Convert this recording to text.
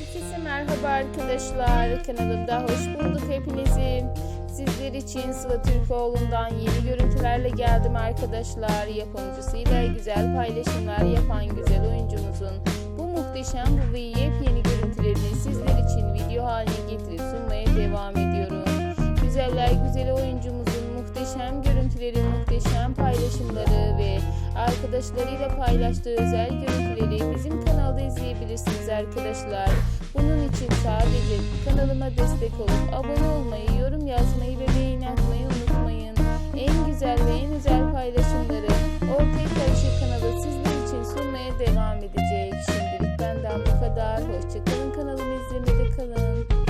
Herkese merhaba arkadaşlar. Kanalımda hoş bulduk hepinizi. Sizler için Sıla Türkoğlu'ndan yeni görüntülerle geldim arkadaşlar. Yapımcısıyla güzel paylaşımlar yapan güzel oyuncumuzun bu muhteşem bu ve yepyeni görüntülerini sizler için video haline getirip sunmaya devam ediyorum. Güzeller güzeli oyuncumuzun muhteşem görüntüleri, muhteşem paylaşımları ve arkadaşlarıyla paylaştığı özel görüntüleri bizim kanalda izleyebilirsiniz arkadaşlar için sadece kanalıma destek olup abone olmayı, yorum yazmayı ve beğeni atmayı unutmayın. En güzel ve en özel paylaşımları Ortaya Karışık kanalı sizler için sunmaya devam edecek. Şimdilik benden bu kadar. Hoşçakalın kanalımı izlemede kalın.